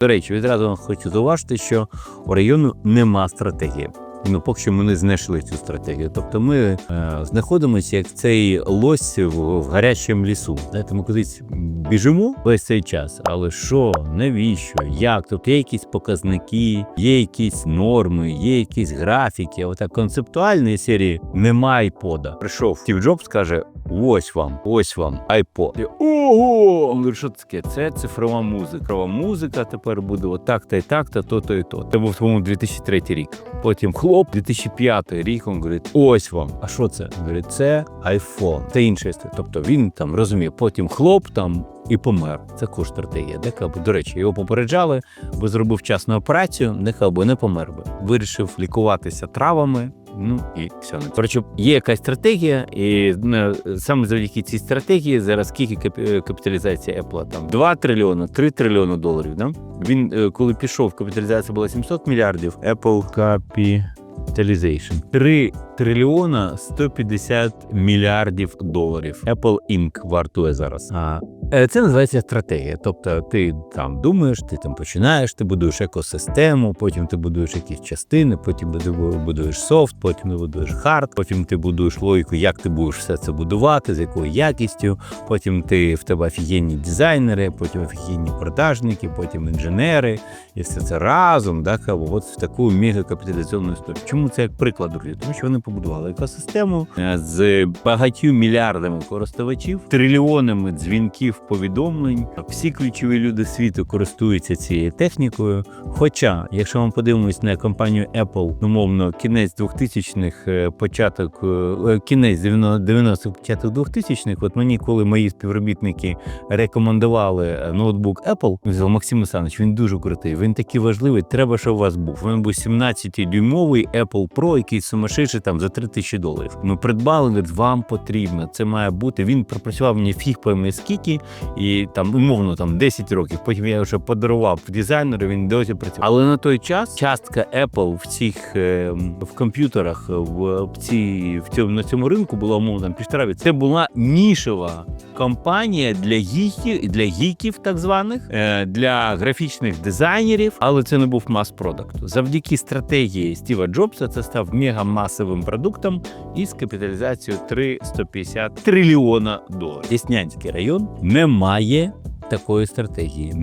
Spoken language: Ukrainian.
До речі, відразу вам хочу зауважити, що у району нема стратегії. Ну, поки що ми не знайшли цю стратегію. Тобто ми е, знаходимося як цей лось в, в гарячому лісу. Знаєте, ми кудись біжимо весь цей час. Але що, навіщо, як? Тобто є якісь показники, є якісь норми, є якісь графіки. Отак концептуальної серії немає айпода. Прийшов Стів Джобс, каже: ось вам, ось вам айпод. Ого! Що таке? Це цифрова музика. Цифрова музика тепер буде отак-то і так-то, то-то і то. Це був тому 2003 рік. Потім хлоп, 2005 рік. Він говорить: ось вам. А що це? Він говорить, це iPhone. Це історія. Тобто він там розуміє. Потім хлоп там. І помер. Це також стратегія. Дека би, до речі, його попереджали, бо зробив вчасну операцію, нехай би не помер би. Вирішив лікуватися травами. Ну і все. не Коротше, є якась стратегія, і е, саме завдяки цій стратегії зараз скільки е, капіталізація Apple? Там 2 трильйони, 3 трильйони доларів. Да? Він е, коли пішов, капіталізація була 700 мільярдів. Apple Capitalization 3 трильйона 150 мільярдів доларів. Apple Inc. вартує зараз. А Е, Це називається стратегія. Тобто ти там думаєш, ти там починаєш, ти будуєш екосистему, потім ти будуєш якісь частини, потім ти будуєш софт, потім ти будуєш хард, потім ти будуєш логіку, як ти будеш все це будувати, з якою якістю. Потім ти в тебе офігенні дизайнери, потім офігенні продажники, потім інженери, і все це разом, да, от в таку мегакапіталізаційну історію. Чому це як приклад, друзі? Тому що вони побудували екосистему е, з багатью мільярдами користувачів, трильйонами дзвінків повідомлень. Всі ключові люди світу користуються цією технікою. Хоча, якщо ми подивимось на компанію Apple, умовно, кінець 2000-х, е, початок, е, кінець 90-х, початок 2000-х, от мені, коли мої співробітники рекомендували ноутбук Apple, взяв Максим Олександрович, він дуже крутий, він такий важливий, треба, щоб у вас був. Він був 17-дюймовий Apple Pro, який сумасшедший там за 3000 доларів. Ми придбали, говорить, вам потрібно, це має бути. Він пропрацював мені фіг пойме скільки, і там умовно там 10 років. Потім я вже подарував дизайнеру, він досі працював. Але на той час частка Apple в цих е, в комп'ютерах в, в цій в цьому на цьому ринку була умовно півтора Це була нішова компанія для гіків, для гіків, так званих, е, для графічних дизайнерів, але це не був мас-продукт. Завдяки стратегії Стіва Джобса це став мегамасовим продуктом із капіталізацією 350 трильйона доларів. Деснянський район не має такої стратегії.